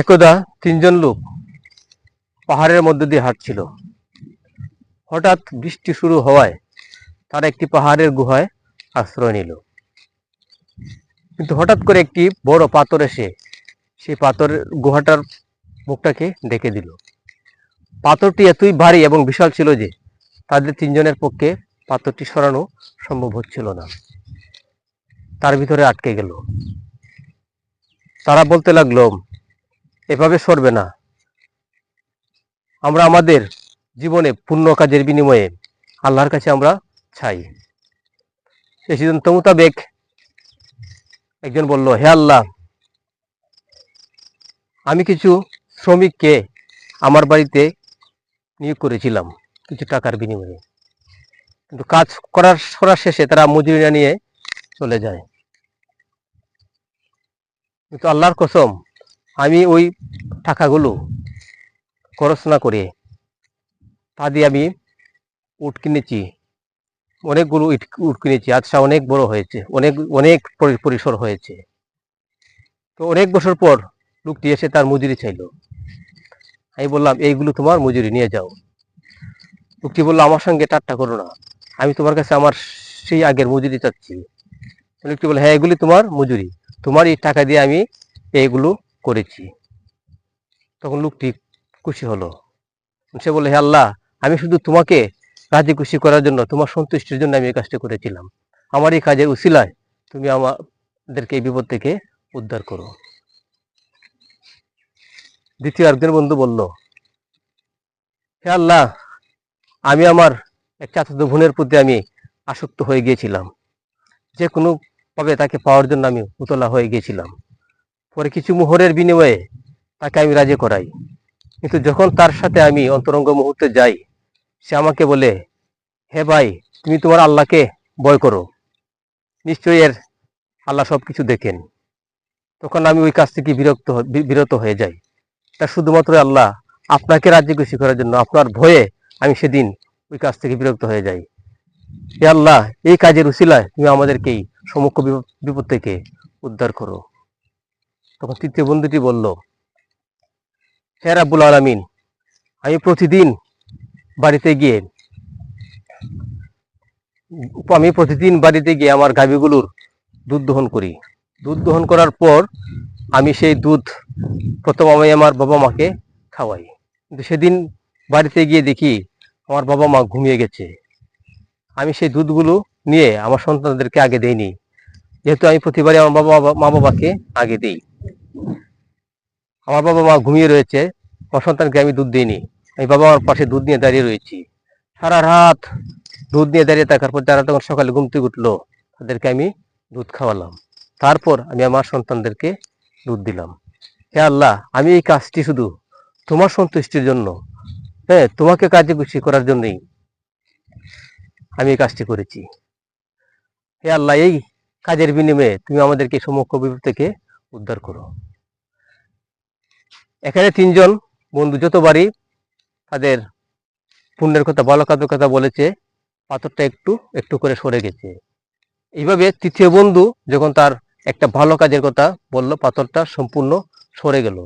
একদা তিনজন লোক পাহাড়ের মধ্য দিয়ে হাঁটছিল। হঠাৎ বৃষ্টি শুরু হওয়ায় তারা একটি পাহাড়ের গুহায় আশ্রয় নিল। কিন্তু হঠাৎ করে একটি বড় পাথর এসে সেই পাথরের গুহাটার মুখটাকে ডেকে দিল। পাথরটি এতই ভারী এবং বিশাল ছিল যে তাদের তিনজনের পক্ষে পাথরটি সরানো সম্ভব হচ্ছিল না। তার ভিতরে আটকে গেল। তারা বলতে লাগল এভাবে সরবে না। আমরা আমাদের জীবনে পুণ্য কাজের বিনিময়ে আল্লাহর কাছে আমরা চাই। সেই সিদ্ধান্ত মোতাবেক একজন বলল, হে আল্লাহ, আমি কিছু শ্রমিককে আমার বাড়িতে নিয়োগ করেছিলাম কিছু টাকার বিনিময়ে। কিন্তু কাজ করার করার শেষে তারা মজুরি না নিয়ে চলে যায়। কিন্তু আল্লাহর কসম আমি ওই টাকাগুলো খরচ না করে তা দিয়ে আমি উট কিনেছি। অনেকগুলো ইট, উট কিনেছি। আচ্ছা অনেক বড় হয়েছে। অনেক অনেক পরি- পরিসর হয়েছে। তো অনেক বছর পর লোকটি এসে তার মজুরি চাইলো। আমি বললাম, এইগুলো তোমার মজুরি, নিয়ে যাও। লোকটি বলল, আমার সঙ্গে টাট্টা করো না। আমি তোমার কাছে আমার সেই আগের মজুরি চাচ্ছি। লোকটি বলে হ্যাঁ এগুলি তোমার মজুরি। তোমার এই টাকা দিয়ে আমি এইগুলো করেছি। তখন লোকটি খুশি হলো। সে বলে হে আল্লাহ, আমি শুধু তোমাকে রাজি খুশি করার জন্য, তোমার সন্তুষ্টির জন্য আমি এই কাজটা করেছিলাম। আমার এই কাজের উশিলায় তুমি আমাদেরকে এই বিপদ থেকে উদ্ধার করো। দ্বিতীয় একজন বন্ধু বলল, হে আল্লাহ, আমি আমার এক চাচাতো বোনের প্রতি আমি আসক্ত হয়ে গিয়েছিলাম। যে কোনো ভাবে তাকে পাওয়ার জন্য আমি উতলা হয়ে গিয়েছিলাম। পরে কিছু মোহরের বিনিময়ে তাকে আমি রাজি করাই। কিন্তু যখন তার সাথে আমি অন্তরঙ্গ মুহূর্তে যাই, সে আমাকে বলে, হে ভাই, তুমি তোমার আল্লাহকে ভয় করো। নিশ্চয়ই এর আল্লাহ সব কিছু দেখেন। তখন আমি ওই কাজ থেকে বিরক্ত বিরত হয়ে যাই। তা শুধুমাত্র আল্লাহ আপনাকে রাজ্য খুশি করার জন্য, আপনার ভয়ে আমি সেদিন ওই কাজ থেকে বিরক্ত হয়ে যাই। হে আল্লাহ, এই কাজের উসিলায় তুমি আমাদেরকেই বিপ- বিপদ থেকে উদ্ধার করো। তখন তৃতীয় বন্ধুটি বলল, হে রাব্বুল আলামিন, আমি প্রতিদিন বাড়িতে গিয়ে, আমি প্রতিদিন বাড়িতে গিয়ে আমার গাভীগুলোর দুধ দহন করি। দুধ দহন করার পর আমি সেই দুধ প্রথম আমি আমার বাবা মাকে খাওয়াই। কিন্তু সেদিন বাড়িতে গিয়ে দেখি আমার বাবা মা ঘুমিয়ে গেছে। আমি সেই দুধগুলো নিয়ে আমার সন্তানদেরকে আগে দেইনি। যেহেতু আমি প্রতিবারই আমার বাবা, মা বাবাকে আগে দিই। আমার বাবা মা ঘুমিয়ে রয়েছে, আমার সন্তানকে আমি দুধ দিইনি। আমি বাবা মার পাশে দুধ নিয়ে দাঁড়িয়ে রয়েছি। সারা রাত দুধ নিয়ে দাঁড়িয়ে থাকার পর যারা তখন সকালে ঘুম থেকে উঠল, তাদেরকে আমি দুধ খাওয়ালাম। তারপর আমি আমার সন্তানদেরকে দুধ দিলাম। হে আল্লাহ, আমি এই কাজটি শুধু তোমার সন্তুষ্টির জন্য হ্যাঁ তোমাকে কাজে খুশি করার জন্যই আমি এই কাজটি করেছি। হে আল্লাহ, এই কাজের বিনিময়ে তুমি আমাদেরকে সমক্ষ বিপদ থেকে উদ্ধার করো। এখানে তিনজন বন্ধু যতবারই তাদের পুণ্যের কথা ভালো কাজের কথা বলেছে, পাথরটা একটু একটু করে সরে গেছে। এইভাবে তৃতীয় বন্ধু যখন তার একটা ভালো কাজের কথা বলল, পাথরটা সম্পূর্ণ সরে গেল।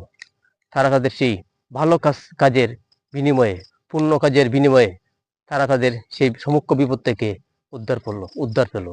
তারা তাদের সেই ভালো কাজ, কাজের বিনিময়ে, পুণ্য কাজের বিনিময়ে তারা তাদের সেই সমুখ্য বিপদ থেকে উদ্ধার করল, উদ্ধার পেল।